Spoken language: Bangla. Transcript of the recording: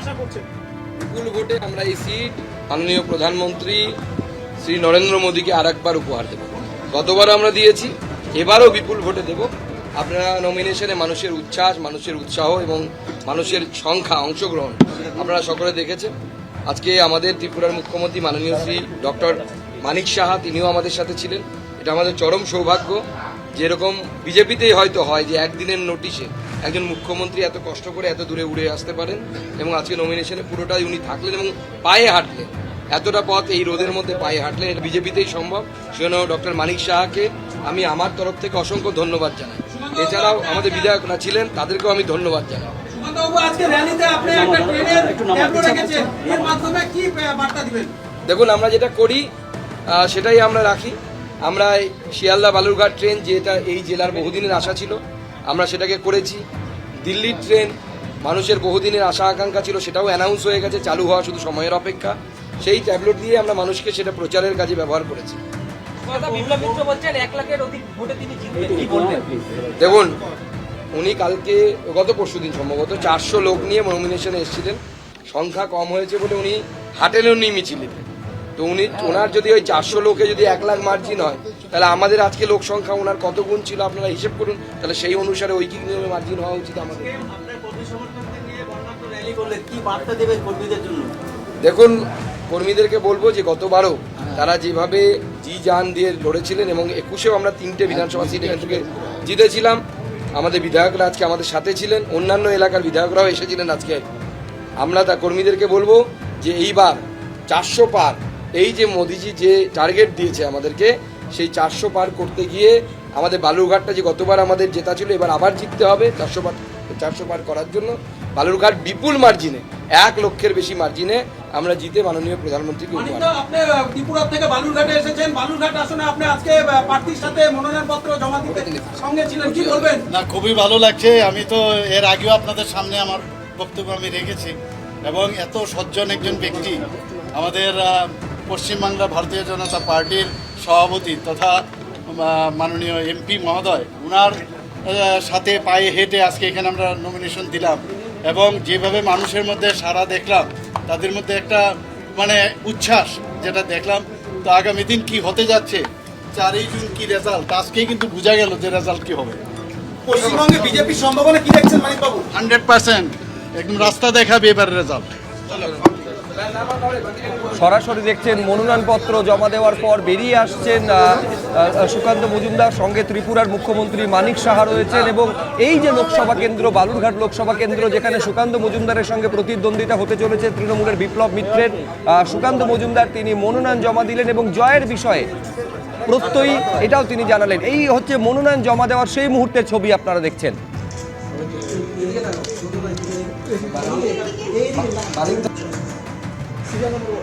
আশা ভোটে আমরা এই সিট মাননীয় প্রধানমন্ত্রী শ্রী নরেন্দ্র মোদীকে আর একবার উপহার দেব। গতবারও আমরা দিয়েছি, এবারও বিপুল ভোটে দেব। আপনারা নমিনেশনে মানুষের উচ্ছ্বাস, মানুষের উৎসাহ এবং মানুষের সংখ্যা, অংশগ্রহণ আপনারা সকলে দেখেছেন। আজকে আমাদের ত্রিপুরার মুখ্যমন্ত্রী মাননীয় শ্রী ডক্টর মানিক সাহা, তিনিও আমাদের সাথে ছিলেন। এটা আমাদের চরম সৌভাগ্য। যেরকম বিজেপিতেই হয়তো হয় যে একদিনের নোটিশে একজন মুখ্যমন্ত্রী এত কষ্ট করে এত দূরে উড়ে আসতে পারেন এবং আজকে নমিনেশনে পুরোটাই উনি থাকলেন এবং পায়ে হাঁটলেন। এতটা পথ এই রোদের মধ্যে পায়ে হাঁটলেন এটা বিজেপিতেই সম্ভব। সেজন্য ডক্টর মানিক সাহাকে আমি আমার তরফ থেকে অসংখ্য ধন্যবাদ জানাই। এছাড়াও আমাদের বিধায়করা ছিলেন তাদেরকেও আমি ধন্যবাদ জানাই। সুমন্তবাবু আজকে র্যালিতে আপনি একটা ট্রেনের ট্যাবলো রেখেছেন। এর মাধ্যমে কি আহ, বার্তা দিবেন? দেখুন আমরা যেটা করি সেটাই আমরা রাখি। আমরা এই শিয়ালদা বালুরঘাট ট্রেন যেটা এই জেলার বহুদিনের আশা ছিল আমরা সেটাকে করেছি। দিল্লির ট্রেন মানুষের বহুদিনের আশা আকাঙ্ক্ষা ছিল সেটাও অ্যানাউন্স হয়ে গেছে চালু হওয়া শুধু সময়ের অপেক্ষা। সেই ট্যাবলেট দিয়ে আমরা মানুষকে সেটা প্রচারের কাজে ব্যবহার করেছি। কথা বিপ্লব মিত্র বলছেন এক লাখের অধিক ভোটে তিনি জিতবেন। কি বলবেন? দেখুন উনি কালকে গত পরশু দিন সম্ভবত চারশো লোক নিয়ে নমিনেশনে এসেছিলেন। সংখ্যা কম হয়েছে বলে উনি হাঁটেননি মিছিলে তো উনি ওনার যদি ওই চারশো লোকে যদি এক লাখ মার্জিন হয় তাহলে আমাদের আজকে লোক সংখ্যা ওনার কত গুণ ছিল আপনারা হিসেব করুন। তাহলে সেই অনুসারে ঐকিক নিয়মে মার্জিন হওয়া উচিত আমাদের। দেখুন কর্মীদেরকে বলব যে গতবারও তারা যেভাবে জি জান দিয়ে লড়েছিলেন এবং একুশেও আমরা তিনটে বিধানসভা সিট এখান থেকে জিতেছিলাম। আমাদের বিধায়করা আজকে আমাদের সাথে ছিলেন অন্যান্য এলাকার বিধায়করাও এসেছিলেন আজকে। আমরা তা কর্মীদেরকে বলব যে এইবার চারশো পার এই যে মোদিজি যে টার্গেট দিয়েছে আমাদেরকে সেই চারশো পার করতে গিয়ে আমাদের বালুরঘাটটা যে গতবার আমাদের জেতা ছিল এবার আবার জিততে হবে চারশো পার চারশো পার করার জন্য। বালুরঘাট বিপুল মার্জিনে এক লক্ষের বেশি মার্জিনে আমরা জিতে মাননীয় প্রধানমন্ত্রীকে উপহার আপনি ত্রিপুরা থেকে বালুরঘাটে এসেছেন। বালুরঘাট আসনে আপনি আজকে প্রার্থীর সাথে মনোনয়ন পত্র জমা দিতে সঙ্গে ছিলেন। কি বলবেন? না খুবই ভালো লাগছে। আমি তো এর আগেও আপনাদের সামনে আমার বক্তব্য আমি রেখেছি। এবং এত সজ্জন একজন ব্যক্তি আমাদের পশ্চিমবাংলা ভারতীয় জনতা পার্টির সভাপতি তথা মাননীয় এমপি মহোদয় ওনার সাথে পায়ে হেঁটে আজকে এখানে আমরা নমিনেশন দিলাম এবং যেভাবে মানুষের মধ্যে সারা দেখলাম তাদের মধ্যে একটা মানে উচ্ছ্বাস যেটা দেখলাম তো আগামী দিন কি হতে যাচ্ছে চারই জুন কি রেজাল্ট আজকেই কিন্তু বোঝা গেল যে রেজাল্ট কি হবে। পশ্চিমবঙ্গে বিজেপির সম্ভাবনা কি দেখছেন মানিকবাবু? হান্ড্রেড পার্সেন্ট একদম রাস্তা দেখাবে এবার রেজাল্ট সরাসরি দেখছেন মনোনয়নপত্র জমা দেওয়ার পর বেরিয়ে আসছেন সুকান্ত মজুমদার সঙ্গে ত্রিপুরার মুখ্যমন্ত্রী মানিক সাহা রয়েছেন এবং এই যে লোকসভা কেন্দ্র বালুরঘাট লোকসভা কেন্দ্র যেখানে সুকান্ত মজুমদারের সঙ্গে প্রতিদ্বন্দ্বিতা হতে চলেছে তৃণমূলের বিপ্লব মিত্রের সুকান্ত মজুমদার তিনি মনোনয়ন জমা দিলেন এবং জয়ের বিষয়ে প্রত্যয়ী এটাও তিনি জানালেন এই হচ্ছে মনোনয়ন জমা দেওয়ার সেই মুহূর্তের ছবি আপনারা দেখছেন Siga na boa.